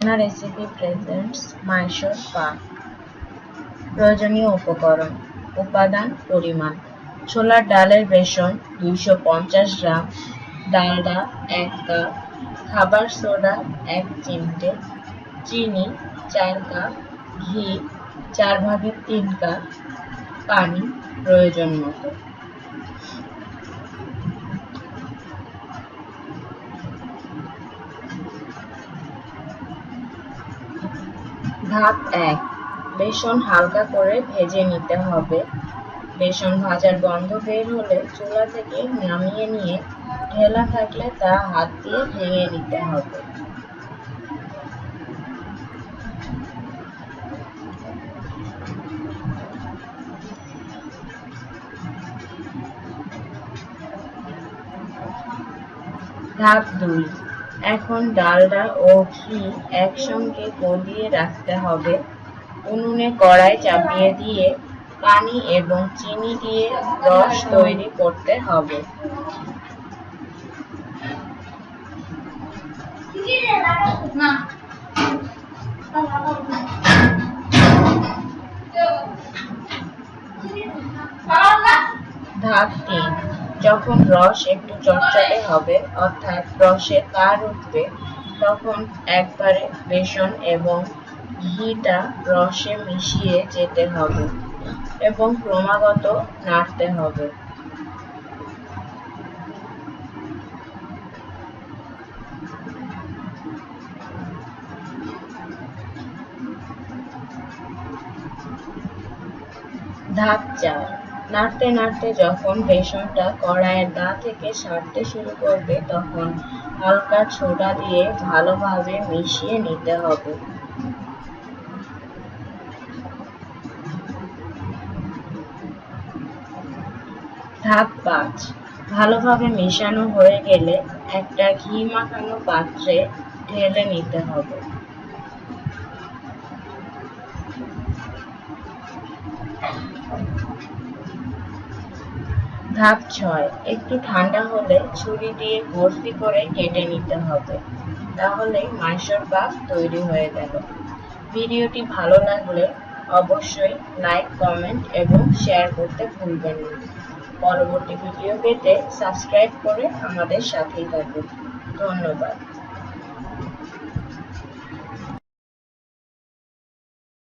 রান্না recipe presents Mysore পাক প্রয়োজনীয় উপকরণ, উপাদান, পরিমাণ। ছোলার ডালের বেসন, দুইশো পঞ্চাশ গ্রাম। ডালডা এক কাপ। খাবার সোডা, এক চিমটে। চিনি, চার কাপ। ঘি, চার ভাগের তিন কাপ। পানি, প্রয়োজন মতো। ধাপ এক। বেসন হালকা করে ভেজে নিতে হবে। বেসন ভাজার গন্ধ বের হলে চুলা থেকে নামিয়ে নিয়ে ঢেলা থাকলে তা হাত দিয়ে ভেঙে নিতে হবে। ধাপ দুই। এখন ডালডা ও ঘি একসঙ্গে গলিয়ে রাখতে হবে। উনুনে কড়াই চাপিয়ে দিয়ে পানি এবং চিনি দিয়ে রস তৈরি করতে হবে। ধাপ তিন। যখন রস একটু চটচটে হবে, অর্থাৎ রসে তার উঠবে, তখন একবারে বেসন এবং ঘিটা রসে মিশিয়ে যেতে হবে এবং ক্রমাগত নাড়তে হবে। ধাপ চার। নাড়তে নাড়তে যখন বেসনটা কড়াইয়ের গা থেকে সারতে শুরু করবে, তখন হালকা ছোটা দিয়ে ভালোভাবে মিশিয়ে নিতে হবে। ধাপ পাঁচ। ভালোভাবে মেশানো হয়ে গেলে একটা ঘি মাখানো পাত্রে ঢেলে নিতে হবে। ধাপ ছয়, একটু ঠান্ডা হলে ছুরি দিয়ে ভর্তি করে কেটে নিতে হবে। তাহলে মাইসোর পাক তৈরি হয়ে গেল। ভিডিওটি ভালো লাগলে অবশ্যই লাইক, কমেন্ট এবং শেয়ার করতে ভুলবেন না। পরবর্তী ভিডিও পেতে সাবস্ক্রাইব করে আমাদের সাথেই থাকুন। ধন্যবাদ।